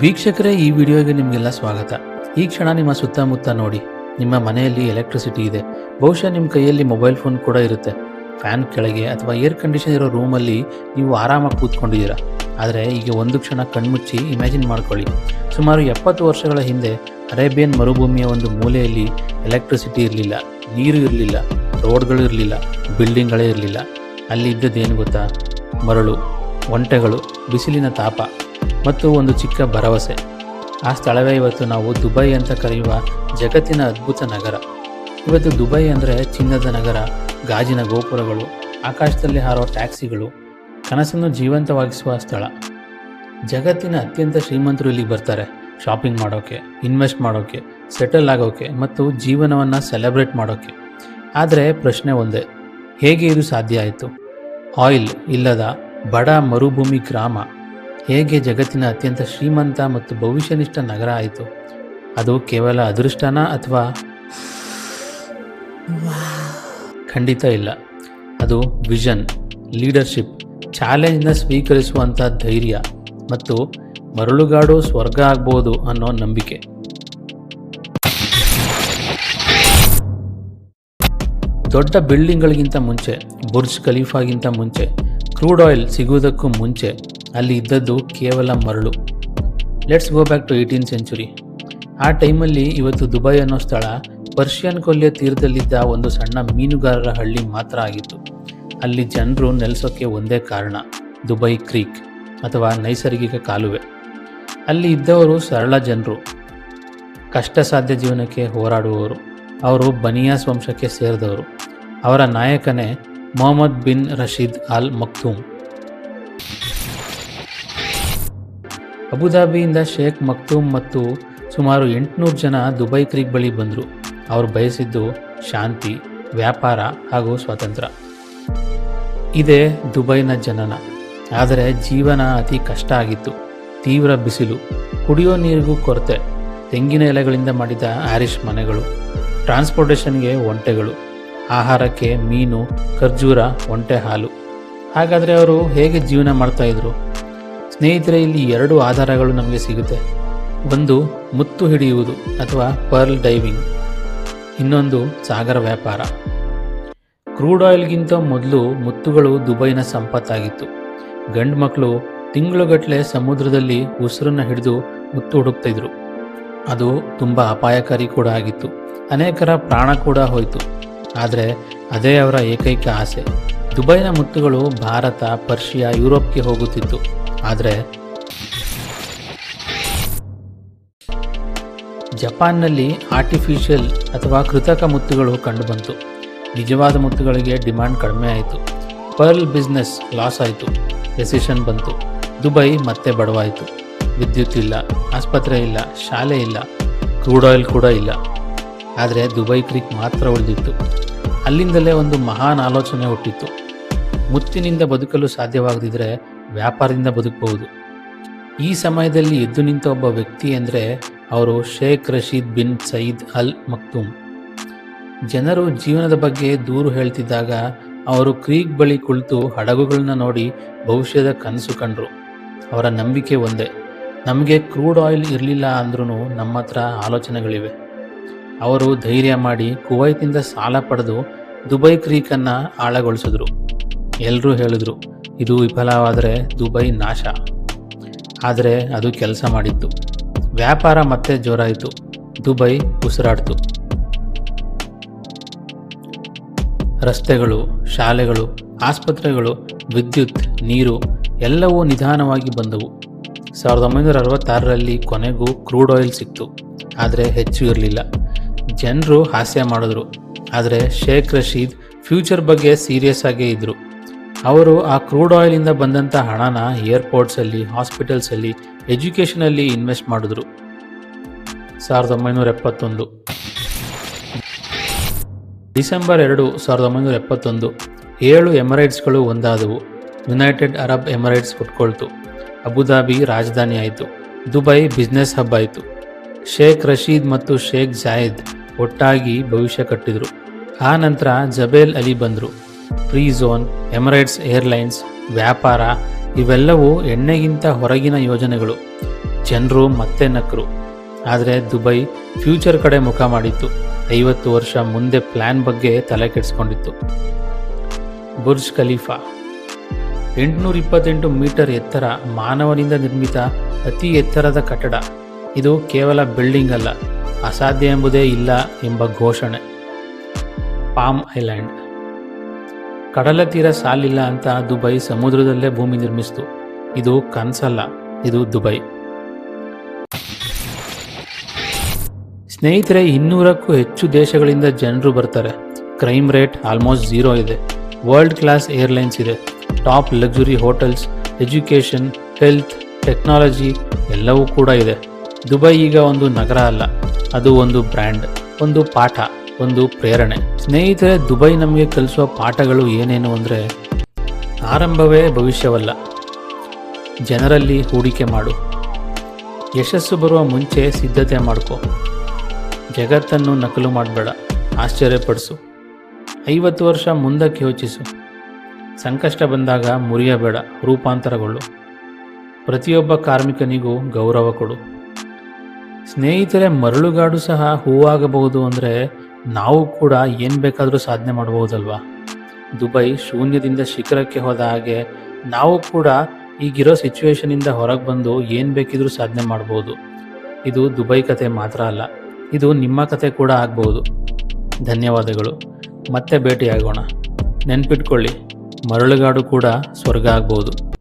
ವೀಕ್ಷಕರೇ, ಈ ವಿಡಿಯೋಗೆ ನಿಮಗೆಲ್ಲ ಸ್ವಾಗತ. ಈ ಕ್ಷಣ ನಿಮ್ಮ ಸುತ್ತಮುತ್ತ ನೋಡಿ, ನಿಮ್ಮ ಮನೆಯಲ್ಲಿ ಎಲೆಕ್ಟ್ರಿಸಿಟಿ ಇದೆ. ಬಹುಶಃ ನಿಮ್ಮ ಕೈಯಲ್ಲಿ ಮೊಬೈಲ್ ಫೋನ್ ಕೂಡ ಇರುತ್ತೆ. ಫ್ಯಾನ್ ಕೆಳಗೆ ಅಥವಾ ಏರ್ ಕಂಡೀಷನ್ ಇರೋ ರೂಮಲ್ಲಿ ನೀವು ಆರಾಮಾಗಿ ಕೂತ್ಕೊಂಡಿದ್ದೀರಾ. ಆದರೆ ಈಗ ಒಂದು ಕ್ಷಣ ಕಣ್ಮುಚ್ಚಿ ಇಮ್ಯಾಜಿನ್ ಮಾಡ್ಕೊಳ್ಳಿ. ಸುಮಾರು ಎಪ್ಪತ್ತು ವರ್ಷಗಳ ಹಿಂದೆ ಅರೇಬಿಯನ್ ಮರುಭೂಮಿಯ ಒಂದು ಮೂಲೆಯಲ್ಲಿ ಎಲೆಕ್ಟ್ರಿಸಿಟಿ ಇರಲಿಲ್ಲ. ನೀರು ಇರಲಿಲ್ಲ, ರೋಡ್ಗಳು ಇರಲಿಲ್ಲ ಬಿಲ್ಡಿಂಗ್ಗಳೇ ಇರಲಿಲ್ಲ. ಅಲ್ಲಿ ಇದ್ದದ್ದೇನು ಗೊತ್ತಾ? ಮರಳು, ಒಂಟೆಗಳು, ಬಿಸಿಲಿನ ತಾಪ. ಮತ್ತು ಒಂದು ಚಿಕ್ಕ ಭರವಸೆ. ಆ ಸ್ಥಳವೇ ಇವತ್ತು ನಾವು ದುಬೈ ಅಂತ ಕರೆಯುವ ಜಗತ್ತಿನ ಅದ್ಭುತ ನಗರ. ಇವತ್ತು ದುಬೈ ಅಂದರೆ ಚಿನ್ನದ ನಗರ, ಗಾಜಿನ ಗೋಪುರಗಳು, ಆಕಾಶದಲ್ಲಿ ಹಾರೋ ಟ್ಯಾಕ್ಸಿಗಳು, ಕನಸನ್ನು ಜೀವಂತವಾಗಿಸುವ ಸ್ಥಳ. ಜಗತ್ತಿನ ಅತ್ಯಂತ ಶ್ರೀಮಂತರು ಇಲ್ಲಿಗೆ ಬರ್ತಾರೆ, ಶಾಪಿಂಗ್ ಮಾಡೋಕ್ಕೆ ಇನ್ವೆಸ್ಟ್ ಮಾಡೋಕ್ಕೆ ಸೆಟಲ್ ಆಗೋಕ್ಕೆ ಮತ್ತು ಜೀವನವನ್ನು ಸೆಲೆಬ್ರೇಟ್ ಮಾಡೋಕ್ಕೆ ಆದರೆ ಪ್ರಶ್ನೆ ಒಂದೇ, ಹೇಗೆ ಇದು ಸಾಧ್ಯ ಆಯಿತು? ಆಯಿಲ್ ಇಲ್ಲದ ಬಡ ಮರುಭೂಮಿ ಗ್ರಾಮ ಹೇಗೆ ಜಗತ್ತಿನ ಅತ್ಯಂತ ಶ್ರೀಮಂತ ಮತ್ತು ಭವಿಷ್ಯನಿಷ್ಠ ನಗರ ಆಯಿತು? ಅದು ಕೇವಲ ಅದೃಷ್ಟನ ಅಥವಾ ಖಂಡಿತ ಇಲ್ಲ. ಅದು ವಿಷನ್, ಲೀಡರ್ಶಿಪ್, ಚಾಲೆಂಜ್ನ ಸ್ವೀಕರಿಸುವಂಥ ಧೈರ್ಯ ಮತ್ತು ಮರಳುಗಾಡು ಸ್ವರ್ಗ ಆಗ್ಬೋದು ಅನ್ನೋ ನಂಬಿಕೆ. ದೊಡ್ಡ ಬಿಲ್ಡಿಂಗ್ಗಳಿಗಿಂತ ಮುಂಚೆ, ಬುರ್ಜ್ ಖಲೀಫಾಗಿಂತ ಮುಂಚೆ, ಕ್ರೂಡ್ ಆಯಿಲ್ ಸಿಗುವುದಕ್ಕೂ ಮುಂಚೆ ಅಲ್ಲಿ ಇದ್ದದ್ದು ಕೇವಲ ಮರಳು. Let's go back to eighteen century ಆ ಟೈಮಲ್ಲಿ ಇವತ್ತು ದುಬೈ ಅನ್ನೋ ಸ್ಥಳ ಪರ್ಷಿಯನ್ ಕೊಲ್ಲಿಯ ತೀರದಲ್ಲಿದ್ದ ಒಂದು ಸಣ್ಣ ಮೀನುಗಾರರ ಹಳ್ಳಿ ಮಾತ್ರ ಆಗಿತ್ತು. ಅಲ್ಲಿ ಜನರು ನೆಲೆಸೋಕ್ಕೆ ಒಂದೇ ಕಾರಣ, ದುಬೈ ಕ್ರೀಕ್ ಅಥವಾ ನೈಸರ್ಗಿಕ ಕಾಲುವೆ. ಅಲ್ಲಿ ಇದ್ದವರು ಸರಳ ಜನರು ಕಷ್ಟ ಸಾಧ್ಯ ಜೀವನಕ್ಕೆ ಹೋರಾಡುವವರು. ಅವರು ಬನಿಯಾಸ್ ವಂಶಕ್ಕೆ ಸೇರಿದವರು. ಅವರ ನಾಯಕನೇ ಮೊಹಮ್ಮದ್ ಬಿನ್ ರಶೀದ್ ಅಲ್ ಮಕ್ತೂಮ್ ಅಬುದಾಬಿಯಿಂದ ಶೇಖ್ ಮಕ್ತೂಮ್ ಮತ್ತು ಸುಮಾರು ಎಂಟುನೂರು ಜನ ದುಬೈ ಕ್ರೀಕ್ ಬಳಿ ಬಂದರು. ಅವರು ಬಯಸಿದ್ದು ಶಾಂತಿ, ವ್ಯಾಪಾರ ಹಾಗೂ ಸ್ವಾತಂತ್ರ್ಯ. ಇದೇ ದುಬೈನ ಜನನ. ಆದರೆ ಜೀವನ ಅತಿ ಕಷ್ಟ ಆಗಿತ್ತು. ತೀವ್ರ ಬಿಸಿಲು, ಕುಡಿಯೋ ನೀರಿಗೂ ಕೊರತೆ, ತೆಂಗಿನ ಎಲೆಗಳಿಂದ ಮಾಡಿದ ಆರಿಷ್ ಮನೆಗಳು, ಟ್ರಾನ್ಸ್ಪೋರ್ಟೇಷನ್ಗೆ ಒಂಟೆಗಳು, ಆಹಾರಕ್ಕೆ ಮೀನು, ಖರ್ಜೂರ, ಒಂಟೆ ಹಾಲು. ಹಾಗಾದರೆ ಅವರು ಹೇಗೆ ಜೀವನ ಮಾಡ್ತಾ ಇದ್ರು? ಸ್ನೇಹಿತರೆ, ಇಲ್ಲಿ ಎರಡು ಆಧಾರಗಳು ನಮಗೆ ಸಿಗುತ್ತೆ. ಒಂದು ಮುತ್ತು ಹಿಡಿಯುವುದು ಅಥವಾ ಪರ್ಲ್ ಡೈವಿಂಗ್ ಇನ್ನೊಂದು ಸಾಗರ ವ್ಯಾಪಾರ. ಕ್ರೂಡ್ ಆಯಿಲ್ಗಿಂತ ಮೊದಲು ಮುತ್ತುಗಳು ದುಬೈನ ಸಂಪತ್ತಾಗಿತ್ತು. ಗಂಡು ಮಕ್ಕಳು ತಿಂಗಳುಗಟ್ಟಲೆ ಸಮುದ್ರದಲ್ಲಿ ಉಸಿರನ್ನು ಹಿಡಿದು ಮುತ್ತು ಹುಡುಕ್ತಿದ್ರು ಅದು ತುಂಬ ಅಪಾಯಕಾರಿ ಕೂಡ ಆಗಿತ್ತು. ಅನೇಕರ ಪ್ರಾಣ ಕೂಡ ಹೋಯಿತು. ಆದರೆ ಅದೇ ಅವರ ಏಕೈಕ ಆಸೆ. ದುಬೈನ ಮುತ್ತುಗಳು ಭಾರತ, ಪರ್ಷಿಯಾ, ಯುರೋಪ್ಗೆ ಹೋಗುತ್ತಿತ್ತು. ಆದರೆ ಜಪಾನ್ನಲ್ಲಿ ಆರ್ಟಿಫಿಷಿಯಲ್ ಅಥವಾ ಕೃತಕ ಮುತ್ತುಗಳು ಕಂಡುಬಂತು. ನಿಜವಾದ ಮುತ್ತುಗಳಿಗೆ ಡಿಮ್ಯಾಂಡ್ ಕಡಿಮೆ ಆಯಿತು. ಪರ್ಲ್ ಬಿಸ್ನೆಸ್ ಲಾಸ್ ಆಯಿತು. ರೆಸಿಷನ್ ಬಂತು. ದುಬೈ ಮತ್ತೆ ಬಡವಾಯಿತು. ವಿದ್ಯುತ್ ಇಲ್ಲ, ಆಸ್ಪತ್ರೆ ಇಲ್ಲ, ಶಾಲೆ ಇಲ್ಲ, ಕ್ರೂಡ್ ಆಯಿಲ್ ಕೂಡ ಇಲ್ಲ. ಆದರೆ ದುಬೈ ಕ್ರೀಕ್ ಮಾತ್ರ ಉಳಿದಿತ್ತು. ಅಲ್ಲಿಂದಲೇ ಒಂದು ಮಹಾನ್ ಆಲೋಚನೆ ಹುಟ್ಟಿತ್ತು. ಮುತ್ತಿನಿಂದ ಬದುಕಲು ಸಾಧ್ಯವಾಗದಿದ್ದರೆ ವ್ಯಾಪಾರದಿಂದ ಬದುಕಬಹುದು. ಈ ಸಮಯದಲ್ಲಿ ಎದ್ದು ನಿಂತ ಒಬ್ಬ ವ್ಯಕ್ತಿ ಅಂದರೆ ಅವರು ಶೇಖ್ ರಶೀದ್ ಬಿನ್ ಸಯೀದ್ ಅಲ್ ಮಕ್ತೂಮ್. ಜನರು ಜೀವನದ ಬಗ್ಗೆ ದೂರು ಹೇಳ್ತಿದ್ದಾಗ ಅವರು ಕ್ರೀಕ್ ಬಳಿ ಕುಳಿತು ಹಡಗುಗಳನ್ನ ನೋಡಿ ಭವಿಷ್ಯದ ಕನಸು ಕಂಡ್ರು. ಅವರ ನಂಬಿಕೆ ಒಂದೇ. ನಮಗೆ ಕ್ರೂಡ್ ಆಯಿಲ್ ಇರಲಿಲ್ಲ ಅಂದ್ರೂ ನಮ್ಮ ಹತ್ರ ಆಲೋಚನೆಗಳಿವೆ. ಅವರು ಧೈರ್ಯ ಮಾಡಿ ಕುವೈತಿಂದ ಸಾಲ ಪಡೆದು ದುಬೈ ಕ್ರೀಕನ್ನು ಆಳಗೊಳಿಸಿದ್ರು. ಎಲ್ಲರೂ ಹೇಳಿದ್ರು ಇದು ವಿಫಲವಾದರೆ ದುಬೈ ನಾಶ. ಆದರೆ ಅದು ಕೆಲಸ ಮಾಡಿತ್ತು. ವ್ಯಾಪಾರ ಮತ್ತೆ ಜೋರಾಯಿತು. ದುಬೈ ಉಸಿರಾಡ್ತು. ರಸ್ತೆಗಳು, ಶಾಲೆಗಳು, ಆಸ್ಪತ್ರೆಗಳು, ವಿದ್ಯುತ್, ನೀರು ಎಲ್ಲವೂ ನಿಧಾನವಾಗಿ ಬಂದವು. ಸಾವಿರದ ಒಂಬೈನೂರ ಅರವತ್ತಾರರಲ್ಲಿ ಕೊನೆಗೂ ಕ್ರೂಡ್ ಆಯಿಲ್ ಸಿಕ್ತು. ಆದರೆ ಹೆಚ್ಚು ಇರಲಿಲ್ಲ. ಜನರು ಹಾಸ್ಯ ಮಾಡಿದ್ರು. ಆದರೆ ಶೇಖ್ ರಶೀದ್ ಫ್ಯೂಚರ್ ಬಗ್ಗೆ ಸೀರಿಯಸ್ ಆಗೇ ಇದ್ದರು ಅವರು ಆ ಕ್ರೂಡ್ ಆಯಿಲಿಂದ ಬಂದಂಥ ಹಣನ ಏರ್ಪೋರ್ಟ್ಸಲ್ಲಿ ಹಾಸ್ಪಿಟಲ್ಸಲ್ಲಿ ಎಜುಕೇಷನಲ್ಲಿ ಇನ್ವೆಸ್ಟ್ ಮಾಡಿದ್ರು. ಸಾವಿರದ ಒಂಬೈನೂರ ಎಪ್ಪತ್ತೊಂದು. ಡಿಸೆಂಬರ್ ಎರಡು ಸಾವಿರದ ಒಂಬೈನೂರ ಎಪ್ಪತ್ತೊಂದು, ಏಳು ಎಮರೈಟ್ಸ್ಗಳು ಒಂದಾದವು. ಯುನೈಟೆಡ್ ಅರಬ್ ಎಮರೈಟ್ಸ್ ಹುಟ್ಕೊಳ್ತು ಅಬುದಾಬಿ ರಾಜಧಾನಿ ಆಯಿತು. ದುಬೈ ಬಿಸ್ನೆಸ್ ಹಬ್ ಆಯಿತು. ಶೇಖ್ ರಶೀದ್ ಮತ್ತು ಶೇಖ್ ಜಾಯದ್ ಒಟ್ಟಾಗಿ ಭವಿಷ್ಯ ಕಟ್ಟಿದರು. ಆ ನಂತರ ಜಬೇಲ್ ಅಲಿ ಬಂದರು. ಫ್ರೀ ಝೋನ್ ಎಮರೈಟ್ಸ್ ಏರ್ಲೈನ್ಸ್, ವ್ಯಾಪಾರ ಇವೆಲ್ಲವೂ ಎಣ್ಣೆಗಿಂತ ಹೊರಗಿನ ಯೋಜನೆಗಳು. ಜನರು ಮತ್ತೆ ನಕ್ಕರು ಆದರೆ ದುಬೈ ಫ್ಯೂಚರ್ ಕಡೆ ಮುಖ ಮಾಡಿತ್ತು. ಐವತ್ತು ವರ್ಷ ಮುಂದೆ ಪ್ಲ್ಯಾನ್ ಬಗ್ಗೆ ತಲೆ ಕೆಡಿಸ್ಕೊಂಡಿತ್ತು. Burj Khalifa. ಎಂಟುನೂರ ಇಪ್ಪತ್ತೆಂಟು ಮೀಟರ್ ಎತ್ತರ ಮಾನವನಿಂದ ನಿರ್ಮಿತ ಅತಿ ಎತ್ತರದ ಕಟ್ಟಡ. ಇದು ಕೇವಲ ಬಿಲ್ಡಿಂಗ್ ಅಲ್ಲ, ಅಸಾಧ್ಯ ಎಂಬುದೇ ಇಲ್ಲ ಎಂಬ ಘೋಷಣೆ. Palm island. ಕಡಲ ತೀರ ಸಾಲಿಲ್ಲ ಅಂತ ದುಬೈ ಸಮುದ್ರದಲ್ಲೇ ಭೂಮಿ ನಿರ್ಮಿಸಿತು. ಇದು ಕನ್ಸಲ್ಲ, ಇದು ದುಬೈ. ಸ್ನೇಹಿತರೆ, ಇನ್ನೂರಕ್ಕೂ ಹೆಚ್ಚು ದೇಶಗಳಿಂದ ಜನರು ಬರ್ತಾರೆ. ಕ್ರೈಮ್ ರೇಟ್ ಆಲ್ಮೋಸ್ಟ್ ಝೀರೋ ಇದೆ. ವರ್ಲ್ಡ್ ಕ್ಲಾಸ್ ಏರ್ಲೈನ್ಸ್ ಇದೆ. Top luxury hotels, education, health, technology ಎಲ್ಲವೂ ಕೂಡ ಇದೆ. ದುಬೈ ಈಗ ಒಂದು ನಗರ ಅಲ್ಲ, ಅದು ಒಂದು ಬ್ರ್ಯಾಂಡ್, ಒಂದು ಪಾಠ. ಒಂದು ಪ್ರೇರಣೆ. ಸ್ನೇಹಿತರೆ, ದುಬೈ ನಮಗೆ ಕಲಿಸುವ ಪಾಠಗಳು ಏನೇನು ಅಂದರೆ, ಆರಂಭವೇ ಭವಿಷ್ಯವಲ್ಲ. ಜನರಲ್ಲಿ ಹೂಡಿಕೆ ಮಾಡು. ಯಶಸ್ಸು ಬರುವ ಮುಂಚೆ ಸಿದ್ಧತೆ ಮಾಡ್ಕೋ. ಜಗತ್ತನ್ನು ನಕಲು ಮಾಡಬೇಡ ಆಶ್ಚರ್ಯಪಡಿಸು ಐವತ್ತು ವರ್ಷ ಮುಂದಕ್ಕೆ ಯೋಚಿಸು. ಸಂಕಷ್ಟ ಬಂದಾಗ ಮುರಿಯಬೇಡ, ರೂಪಾಂತರಗೊಳ್ಳು. ಪ್ರತಿಯೊಬ್ಬ ಕಾರ್ಮಿಕನಿಗೂ ಗೌರವ ಕೊಡು. ಸ್ನೇಹಿತರೆ, ಮರಳುಗಾಡು ಸಹ ಹೂವಾಗಬಹುದು ಅಂದರೆ ನಾವು ಕೂಡ ಏನು ಬೇಕಾದರೂ ಸಾಧನೆ ಮಾಡಬಹುದಲ್ವಾ ದುಬೈ ಶೂನ್ಯದಿಂದ ಶಿಖರಕ್ಕೆ ಹೋದ ಹಾಗೆ ನಾವು ಕೂಡ ಈಗಿರೋ ಸಿಚುವೇಶನಿಂದ ಹೊರಗೆ ಬಂದು ಏನು ಬೇಕಿದ್ರೂ ಸಾಧನೆ ಮಾಡ್ಬೋದು. ಇದು ದುಬೈ ಕತೆ ಮಾತ್ರ ಅಲ್ಲ, ಇದು ನಿಮ್ಮ ಕತೆ ಕೂಡ ಆಗ್ಬೋದು. ಧನ್ಯವಾದಗಳು. ಮತ್ತೆ ಭೇಟಿಯಾಗೋಣ. ನೆನ್ಪಿಟ್ಕೊಳ್ಳಿ, ಮರಳುಗಾಡು ಕೂಡ ಸ್ವರ್ಗ ಆಗ್ಬೋದು.